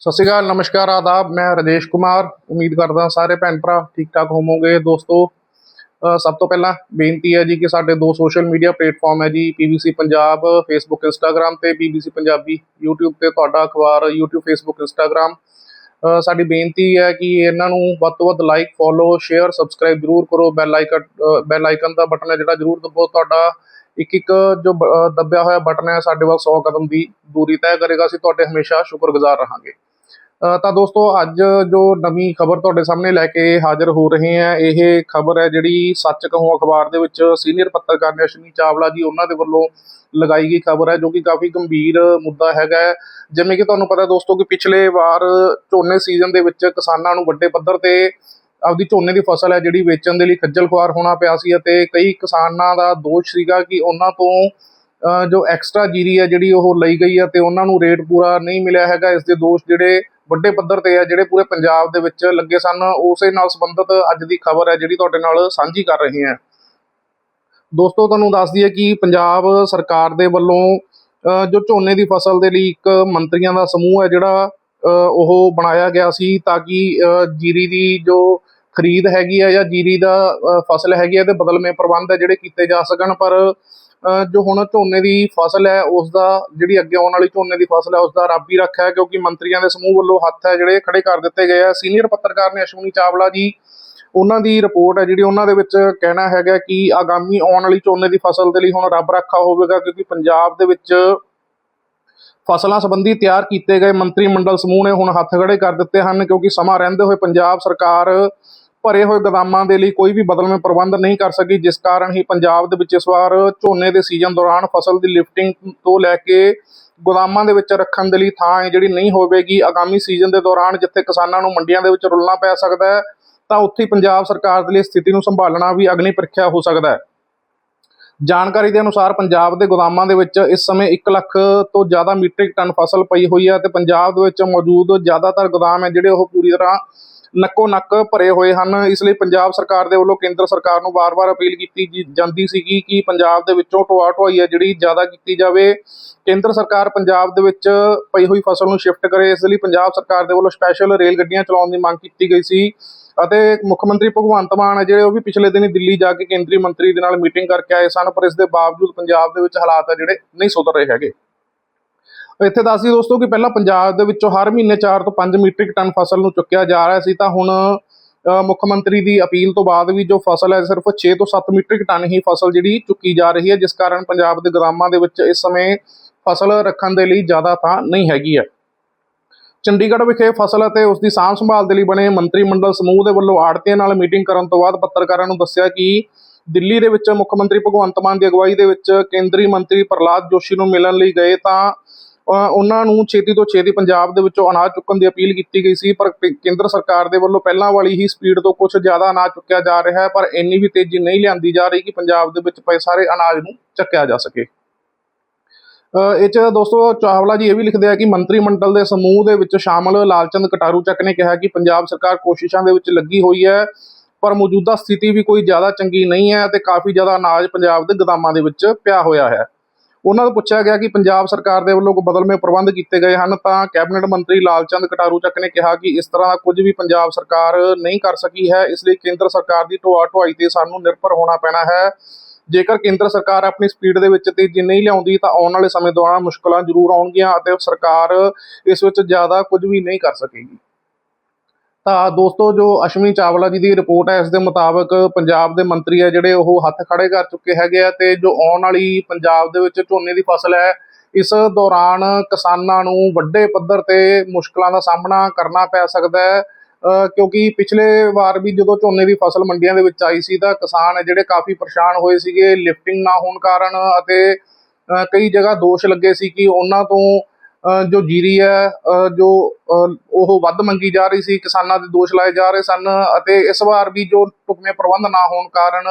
ਸਤਿ ਸ਼੍ਰੀ ਅਕਾਲ, ਨਮਸਕਾਰ, ਆਦਾਬ। ਮੈਂ ਰਜੇਸ਼ ਕੁਮਾਰ। ਉਮੀਦ ਕਰਦਾ ਸਾਰੇ ਭੈਣ ਭਰਾ ਠੀਕ ਠਾਕ ਹੋਵੋਗੇ। ਦੋਸਤੋ ਸਭ ਤੋਂ ਪਹਿਲਾਂ ਬੇਨਤੀ ਹੈ ਜੀ ਕਿ ਸਾਡੇ ਦੋ ਸੋਸ਼ਲ ਮੀਡੀਆ ਪਲੇਟਫਾਰਮ ਹੈ ਜੀ ਪੀਬੀਸੀ ਪੰਜਾਬ ਫੇਸਬੁੱਕ ਇੰਸਟਾਗ੍ਰam ਤੇ ਬੀਬੀਸੀ ਪੰਜਾਬੀ। YouTube ਤੇ ਤੁਹਾਡਾ ਅਖਬਾਰ, YouTube, Facebook, Instagram ਸਾਡੀ ਬੇਨਤੀ ਹੈ ਕਿ ਇਹਨਾਂ ਨੂੰ ਵੱਧ ਤੋਂ ਵੱਧ ਲਾਈਕ ਫੋਲੋ ਸ਼ੇਅਰ ਸਬਸਕ੍ਰਾਈਬ ਜ਼ਰੂਰ ਕਰੋ। ਬੈਲ ਆਈਕਨ ਬੈਲ ਆਈਕਨ ਦਾ ਬਟਨ ਹੈ ਜਿਹੜਾ ਜ਼ਰੂਰ ਦਬਾਓ। ਤੁਹਾਡਾ ਇੱਕ ਇੱਕ ਜੋ ਬ- ਦੱਬਿਆ ਹੋਇਆ ਬਟਨ ਹੈ, ਸਾਡੇ ਵੱਲ 100 ਕਦਮ ਦੀ ਦੂਰੀ ਤੈਅ ਕਰੇਗਾ। ਅਸੀਂ ਤੁਹਾਡੇ ਹਮੇਸ਼ਾ ਸ਼ੁਕਰਗੁਜ਼ਾਰ ਰਹਾਂਗੇ। ਤਾਂ ਦੋਸਤੋ ਅੱਜ ਜੋ ਨਵੀਂ ਖਬਰ ਤੁਹਾਡੇ ਸਾਹਮਣੇ ਲੈ ਕੇ ਹਾਜ਼ਰ ਹੋ ਰਹੇ ਹਾਂ, ਇਹ ਖਬਰ ਹੈ ਜਿਹੜੀ ਸੱਚ ਕਹੋ ਅਖਬਾਰ ਦੇ ਵਿੱਚ ਸੀਨੀਅਰ ਪੱਤਰਕਾਰ ਨੇ ਅਸ਼ਵਨੀ ਚਾਵਲਾ ਜੀ ਉਹਨਾਂ ਦੇ ਵੱਲੋਂ ਲਗਾਈ ਗਈ ਖਬਰ ਹੈ, ਜੋ ਕਿ ਕਾਫੀ ਗੰਭੀਰ ਮੁੱਦਾ ਹੈਗਾ ਜਿਵੇਂ ਕਿ ਤੁਹਾਨੂੰ ਪਤਾ ਦੋਸਤੋ ਕਿ ਪਿਛਲੇ ਵਾਰ ਝੋਨੇ ਸੀਜ਼ਨ ਦੇ ਵਿੱਚ ਕਿਸਾਨਾਂ ਨੂੰ ਵੱਡੇ ਪੱਧਰ ਤੇ ਆਪਦੀ ਝੋਨੇ ਦੀ ਫਸਲ ਹੈ ਜਿਹੜੀ ਵੇਚਣ ਦੇ ਲਈ ਖੱਜਲ ਖੁਆਰ ਹੋਣਾ ਪਿਆ ਸੀ ਅਤੇ ਕਈ ਕਿਸਾਨਾਂ ਦਾ ਦੋਸ਼ ਸੀਗਾ ਕਿ ਉਹਨਾਂ ਤੋਂ ਜੋ ਐਕਸਟਰਾ ਜੀਰੀ ਹੈ ਜਿਹੜੀ ਉਹ ਲਈ ਗਈ ਹੈ ਤੇ ਉਹਨਾਂ ਨੂੰ ਰੇਟ ਪੂਰਾ ਨਹੀਂ ਮਿਲਿਆ ਹੈਗਾ, ਇਸ ਦੇ ਦੋਸ਼ ਜਿਹੜੇ ਵੱਡੇ ਪੱਧਰ ਤੇ ਹੈ ਜਿਹੜੇ ਪੂਰੇ ਪੰਜਾਬ ਦੇ ਵਿੱਚ ਲੱਗੇ ਸਨ ਉਸੇ ਨਾਲ ਸੰਬੰਧਿਤ ਅੱਜ ਦੀ ਖਬਰ ਹੈ ਜਿਹੜੀ ਤੁਹਾਡੇ ਨਾਲ ਸਾਂਝੀ ਕਰ ਰਹੇ ਹਾਂ। ਦੋਸਤੋ ਤੁਹਾਨੂੰ ਦੱਸ ਦਈਏ ਕਿ ਪੰਜਾਬ ਸਰਕਾਰ ਦੇ ਵੱਲੋਂ ਅ, ਜੋ ਝੋਨੇ ਦੀ ਫਸਲ ਦੇ ਲਈ ਇੱਕ ਮੰਤਰੀਆਂ ਦਾ ਸਮੂਹ ਹੈ ਜਿਹੜਾ ਉਹ ਬਣਾਇਆ ਗਿਆ ਸੀ ਤਾਂ ਕਿ ਜੀਰੀ ਦੀ ਜੋ ਖਰੀਦ ਹੈਗੀ ਹੈ ਜਾਂ ਜੀਰੀ ਦਾ ਫਸਲ ਹੈਗੀ ਹੈ ਤੇ ਬਦਲਵੇਂ ਪ੍ਰਬੰਧ ਹੈ ਜਿਹੜੇ ਕੀਤੇ ਜਾ ਸਕਣ। ਪਰ ਜੋ ਹੁਣ ਝੋਨੇ ਦੀ ਫਸਲ ਹੈ ਉਸ ਦਾ ਜਿਹੜੀ ਅੱਗੇ ਆਉਣ ਵਾਲੀ ਝੋਨੇ ਦੀ ਫਸਲ ਹੈ ਉਸ ਦਾ ਰੱਬ ਹੀ ਰੱਖਿਆ ਕਿਉਂਕਿ ਮੰਤਰੀਆਂ ਦੇ ਸਮੂਹ ਵੱਲੋਂ ਹੱਥ ਹੈ, ਜਿਹੜੇ ਖੜੇ ਕਰ ਦਿੱਤੇ ਗਏ ਆ। ਸੀਨੀਅਰ ਪੱਤਰਕਾਰ ਨੇ ਅਸ਼ਵਨੀ ਚਾਵਲਾ ਜੀ, ਉਹਨਾਂ ਦੀ ਰਿਪੋਰਟ ਹੈ, ਜਿਹੜੀ ਉਹਨਾਂ ਦੇ ਵਿੱਚ ਕਹਿਣਾ ਹੈਗਾ ਕਿ ਆਗਾਮੀ ਆਉਣ ਵਾਲੀ ਝੋਨੇ ਦੀ ਫਸਲ ਦੇ ਲਈ ਹੁਣ ਰੱਬ ਰੱਖਾ ਹੋਵੇਗਾ, ਕਿਉਂਕਿ ਪੰਜਾਬ ਦੇ ਵਿੱਚ ਫਸਲਾਂ ਸੰਬੰਧੀ ਤਿਆਰ ਕੀਤੇ ਗਏ ਮੰਤਰੀ ਮੰਡਲ ਸਮੂਹ ਨੇ ਹੁਣ ਹੱਥ ਖੜੇ ਕਰ ਦਿੱਤੇ ਹਨ, ਕਿਉਂਕਿ ਸਮਾਂ ਰਹਿੰਦੇ ਹੋਏ ਪੰਜਾਬ ਸਰਕਾਰ ਭਰੇ ਹੋਏ ਗੋਦਾਮਾਂ ਦੇ ਲਈ ਕੋਈ ਵੀ ਬਦਲਵੇਂ ਪ੍ਰਬੰਧ ਨਹੀਂ ਕਰ ਸਕੀ, ਜਿਸ ਕਾਰਨ ਹੀ ਪੰਜਾਬ ਦੇ ਵਿੱਚ ਇਸ ਵਾਰ ਝੋਨੇ ਦੇ ਸੀਜ਼ਨ ਦੌਰਾਨ ਫਸਲ ਦੀ ਲਿਫਟਿੰਗ ਤੋਂ ਲੈ ਕੇ ਗੋਦਾਮਾਂ ਦੇ ਵਿੱਚ ਰੱਖਣ ਦੇ ਲਈ ਥਾਂ ਹੈ ਜਿਹੜੀ ਨਹੀਂ ਹੋਵੇਗੀ, ਆਗਾਮੀ ਸੀਜ਼ਨ ਦੇ ਦੌਰਾਨ ਜਿੱਥੇ ਕਿਸਾਨਾਂ ਨੂੰ ਮੰਡੀਆਂ ਦੇ ਵਿੱਚ ਰੁਲਣਾ ਪੈ ਸਕਦਾ ਹੈ, ਤਾਂ ਉੱਥੇ ਪੰਜਾਬ ਸਰਕਾਰ ਦੇ ਲਈ ਸਥਿਤੀ ਨੂੰ ਸੰਭਾਲਣਾ ਵੀ ਅਗਨੀ ਪ੍ਰੀਖਿਆ ਹੋ ਸਕਦਾ ਹੈ। ਜਾਣਕਾਰੀ ਦੇ ਅਨੁਸਾਰ ਪੰਜਾਬ ਦੇ ਗੋਦਾਮਾਂ ਦੇ ਵਿੱਚ ਇਸ ਸਮੇਂ 1 ਲੱਖ ਤੋਂ ਜ਼ਿਆਦਾ ਮੀਟ੍ਰਿਕ ਟਨ ਫਸਲ ਪਈ ਹੋਈ ਹੈ ਤੇ ਪੰਜਾਬ ਦੇ ਵਿੱਚ ਮੌਜੂਦ ਜ਼ਿਆਦਾਤਰ ਗੋਦਾਮ ਹੈ ਜਿਹੜੇ ਉਹ ਪੂਰੀ ਤਰ੍ਹਾਂ ਨੱਕੋ ਨੱਕ ਭਰੇ ਹੋਏ ਹਨ। ਇਸ ਲਈ ਪੰਜਾਬ ਸਰਕਾਰ ਦੇ ਵੱਲੋਂ ਕੇਂਦਰ ਸਰਕਾਰ ਨੂੰ ਵਾਰ-ਵਾਰ ਅਪੀਲ ਕੀਤੀ ਜੀ- ਜਾਂਦੀ ਸੀਗੀ ਕਿ ਪੰਜਾਬ ਦੇ ਵਿੱਚੋਂ ਢੋਆ ਢੁਆਈ ਹੈ ਜਿਹੜੀ ਜ਼ਿਆਦਾ ਕੀਤੀ ਜਾਵੇ। ਕੇਂਦਰ ਸਰਕਾਰ ਪੰਜਾਬ ਦੇ ਵਿੱਚ ਪਈ ਹੋਈ ਫਸਲ ਨੂੰ ਸ਼ਿਫਟ ਕਰੇ। ਇਸ ਲਈ ਪੰਜਾਬ ਸਰਕਾਰ ਦੇ ਵੱਲੋਂ ਸਪੈਸ਼ਲ ਰੇਲ ਗੱਡੀਆਂ ਚਲਾਉਣ ਦੀ ਮੰਗ ਕੀਤੀ ਗਈ ਸੀ ਅਤੇ ਮੁੱਖ ਮੰਤਰੀ ਭਗਵੰਤ ਮਾਨ ਹੈ ਜਿਹੜੇ ਉਹ ਵੀ ਪਿਛਲੇ ਦਿਨੀ ਦਿੱਲੀ ਜਾ ਕੇ ਕੇਂਦਰੀ ਮੰਤਰੀ ਦੇ ਨਾਲ ਮੀਟਿੰਗ ਕਰਕੇ ਆਏ ਸਨ, ਪਰ ਇਸ ਦੇ ਬਾਵਜੂਦ ਪੰਜਾਬ ਦੇ ਵਿੱਚ ਹਾਲਾਤ ਹੈ ਜਿਹੜੇ ਨਹੀਂ ਸੁਧਰ ਰਹੇ ਹੈਗੇ। ਇੱਥੇ ਦੱਸਦੀ ਦੋਸਤੋ ਕਿ ਪਹਿਲਾਂ ਪੰਜਾਬ ਦੇ ਵਿੱਚੋਂ ਹਰ ਮਹੀਨੇ 4 ਤੋਂ 5 ਮੀਟ੍ਰਿਕ ਟਨ ਫਸਲ ਨੂੰ ਚੁੱਕਿਆ ਜਾ ਰਿਹਾ ਸੀ, ਤਾਂ ਹੁਣ ਮੁੱਖ ਮੰਤਰੀ ਦੀ ਅਪੀਲ ਤੋਂ ਬਾਅਦ ਵੀ ਜੋ ਫਸਲ ਹੈ ਸਿਰਫ 6 ਤੋਂ 7 ਮੀਟ੍ਰਿਕ ਟਨ ਹੀ ਫਸਲ ਜਿਹੜੀ ਚੁੱਕੀ ਜਾ ਰਹੀ ਹੈ, ਜਿਸ ਕਾਰਨ ਪੰਜਾਬ ਦੇ ਗੋਦਾਮਾਂ ਦੇ ਵਿੱਚ ਇਸ ਸਮੇਂ ਫਸਲ ਰੱਖਣ ਦੇ ਲਈ ਜ਼ਿਆਦਾ ਥਾਂ ਨਹੀਂ ਹੈਗੀ ਹੈ। ਚੰਡੀਗੜ੍ਹ ਵਿਖੇ ਫਸਲ ਅਤੇ ਉਸ ਦੀ ਸਾਂਭ ਸੰਭਾਲ ਦੇ ਲਈ ਬਣੇ ਮੰਤਰੀ ਮੰਡਲ ਸਮੂਹ ਦੇ ਵੱਲੋਂ ਆੜਤੀਆਂ ਨਾਲ ਮੀਟਿੰਗ ਕਰਨ ਤੋਂ ਬਾਅਦ ਪੱਤਰਕਾਰਾਂ ਨੂੰ ਦੱਸਿਆ ਕਿ ਦਿੱਲੀ ਦੇ ਵਿੱਚ ਮੁੱਖ ਮੰਤਰੀ ਭਗਵੰਤ ਮਾਨ ਦੀ ਅਗਵਾਈ ਦੇ ਵਿੱਚ ਕੇਂਦਰੀ ਮੰਤਰੀ ਪ੍ਰਹਲਾਦ ਜੋਸ਼ੀ ਨੂੰ ਮਿਲਣ ਲਈ ਗਏ ਤਾਂ ਉਹਨਾਂ ਨੂੰ ਛੇਤੀ ਤੋਂ ਛੇਤੀ ਪੰਜਾਬ ਦੇ ਵਿੱਚੋਂ ਅਨਾਜ ਚੁੱਕਣ ਦੀ ਅਪੀਲ ਕੀਤੀ ਗਈ ਸੀ, ਪਰ ਕੇ- ਕੇਂਦਰ ਸਰਕਾਰ ਦੇ ਵੱਲੋਂ ਪਹਿਲਾਂ ਵਾਲੀ ਹੀ ਸਪੀਡ ਤੋਂ ਕੁਝ ਜ਼ਿਆਦਾ ਅਨਾਜ ਚੁੱਕਿਆ ਜਾ ਰਿਹਾ ਹੈ, ਪਰ ਇੰਨੀ ਵੀ ਤੇਜ਼ੀ ਨਹੀਂ ਲਿਆਂਦੀ ਜਾ ਰਹੀ ਕਿ ਪੰਜਾਬ ਦੇ ਵਿੱਚ ਪਏ ਸਾਰੇ ਅਨਾਜ ਨੂੰ ਚੱਕਿਆ ਜਾ ਸਕੇ। ਇਹ ਚ ਦੋਸਤੋ ਚਾਵਲਾ ਜੀ ਇਹ ਵੀ ਲਿਖਦੇ ਆ ਕਿ ਮੰਤਰੀ ਮੰਡਲ ਦੇ ਸਮੂਹ ਦੇ ਵਿੱਚ ਸ਼ਾਮਲ ਲਾਲਚੰਦ ਕਟਾਰੂ ਚੱਕ ਨੇ ਕਿਹਾ ਕਿ ਪੰਜਾਬ ਸਰਕਾਰ ਕੋਸ਼ਿਸ਼ਾਂ ਦੇ ਵਿੱਚ ਲੱਗੀ ਹੋਈ ਹੈ, ਪਰ ਮੌਜੂਦਾ ਸਥਿਤੀ ਵੀ ਕੋਈ ਜ਼ਿਆਦਾ ਚੰਗੀ ਨਹੀਂ ਹੈ ਤੇ ਕਾਫੀ ਜ਼ਿਆਦਾ ਅਨਾਜ ਪੰਜਾਬ ਦੇ ਗੋਦਾਮਾਂ ਦੇ ਵਿੱਚ ਪਿਆ ਹੋਇਆ ਹੈ। ਉਹਨਾਂ ਨੂੰ ਪੁੱਛਿਆ ਗਿਆ ਕਿ ਪੰਜਾਬ ਸਰਕਾਰ ਦੇ ਵੱਲੋਂ ਕੋਈ ਬਦਲਵੇਂ ਪ੍ਰਬੰਧ ਕੀਤੇ ਗਏ ਹਨ, ਤਾਂ ਕੈਬਨਿਟ ਮੰਤਰੀ ਲਾਲਚੰਦ ਕਟਾਰੂ ਚੱਕ ਨੇ ਕਿਹਾ ਕਿ ਇਸ ਤਰ੍ਹਾਂ ਦਾ ਕੁਝ ਵੀ ਪੰਜਾਬ ਸਰਕਾਰ ਨਹੀਂ ਕਰ ਸਕੀ ਹੈ, ਇਸ ਲਈ ਕੇਂਦਰ ਸਰਕਾਰ ਦੀ ਢੋਆ ਢੁਆਈ ਤੇ ਸਾਨੂੰ ਨਿਰਭਰ ਹੋਣਾ ਪੈਣਾ ਹੈ। ਜੇਕਰ ਕੇਂਦਰ ਸਰਕਾਰ ਆਪਣੀ ਸਪੀਡ ਦੇ ਵਿੱਚ ਤੇਜ਼ੀ ਨਹੀਂ ਲਿਆਉਂਦੀ, ਤਾਂ ਆਉਣ ਵਾਲੇ ਸਮੇਂ ਦੌਰਾਨ ਮੁਸ਼ਕਲਾਂ ਜ਼ਰੂਰ ਆਉਣਗੀਆਂ ਅਤੇ ਸਰਕਾਰ ਇਸ ਵਿੱਚ ਜ਼ਿਆਦਾ ਕੁਝ ਵੀ ਨਹੀਂ ਕਰ ਸਕੇਗੀ। ਤਾਂ ਦੋਸਤੋ ਜੋ ਅਸ਼ਵਨੀ ਚਾਵਲਾ ਜੀ ਦੀ ਰਿਪੋਰਟ ਹੈ, ਇਸ ਦੇ ਮੁਤਾਬਕ ਪੰਜਾਬ ਦੇ ਮੰਤਰੀ ਹੈ ਜਿਹੜੇ ਉਹ ਹੱਥ ਖੜੇ ਕਰ ਚੁੱਕੇ ਹੈਗੇ ਆ ਤੇ ਜੋ ਆਉਣ ਵਾਲੀ ਪੰਜਾਬ ਦੇ ਵਿੱਚ ਝੋਨੇ ਦੀ ਫਸਲ ਹੈ, ਇਸ ਦੌਰਾਨ ਕਿਸਾਨਾਂ ਨੂੰ ਵੱਡੇ ਪੱਧਰ ਤੇ ਮੁਸ਼ਕਲਾਂ ਦਾ ਸਾਹਮਣਾ ਕਰਨਾ ਪੈ ਸਕਦਾ ਹੈ। ਕਿਉਂਕਿ ਪਿਛਲੇ ਵਾਰ ਵੀ ਜਦੋਂ ਝੋਨੇ ਦੀ ਫਸਲ ਮੰਡੀਆਂ ਦੇ ਵਿੱਚ ਆਈ ਸੀ ਤਾਂ ਕਿਸਾਨ ਜਿਹੜੇ ਕਾਫੀ ਪਰੇਸ਼ਾਨ ਹੋਏ ਸੀਗੇ, ਲਿਫਟਿੰਗ ਨਾ ਹੋਣ ਕਾਰਨ ਅਤੇ ਕਈ ਜਗ੍ਹਾ ਦੋਸ਼ ਲੱਗੇ ਸੀ ਕਿ ਉਹਨਾਂ ਤੋਂ ਜੋ ਜੀਰੀ ਹੈ ਜੋ ਉਹ ਵੱਧ ਮੰਗੀ ਜਾ ਰਹੀ ਸੀ, ਕਿਸਾਨਾਂ ਦੇ ਦੋਸ਼ ਲਾਏ ਜਾ ਰਹੇ ਸਨ ਅਤੇ ਇਸ ਵਾਰ ਵੀ ਜੋ ਢੁਕਵੇਂ ਪ੍ਰਬੰਧ ਨਾ ਹੋਣ ਕਾਰਨ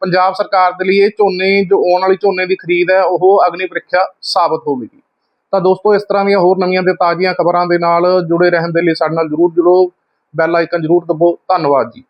ਪੰਜਾਬ ਸਰਕਾਰ ਦੇ ਲਈ ਇਹ ਝੋਨੇ, ਜੋ ਆਉਣ ਵਾਲੀ ਝੋਨੇ ਦੀ ਖਰੀਦ ਹੈ, ਉਹ ਅਗਨੀ ਪ੍ਰੀਖਿਆ ਸਾਬਤ ਹੋਵੇਗੀ। ਤਾਂ ਦੋਸਤੋ, ਇਸ ਤਰ੍ਹਾਂ ਦੀਆਂ ਹੋਰ ਨਵੀਆਂ ਤੇ ਤਾਜ਼ੀਆਂ ਖਬਰਾਂ ਦੇ ਨਾਲ ਜੁੜੇ ਰਹਿਣ ਦੇ ਲਈ ਸਾਡੇ ਨਾਲ ਜਰੂਰ ਜੁੜੋ। ਬੈਲ ਆਈਕਨ ਜਰੂਰ ਦਬੋ ਧੰਨਵਾਦ ਜੀ।